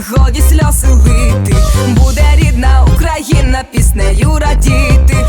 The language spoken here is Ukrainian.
годі сльози лити, буде рідна Україна піснею радіти.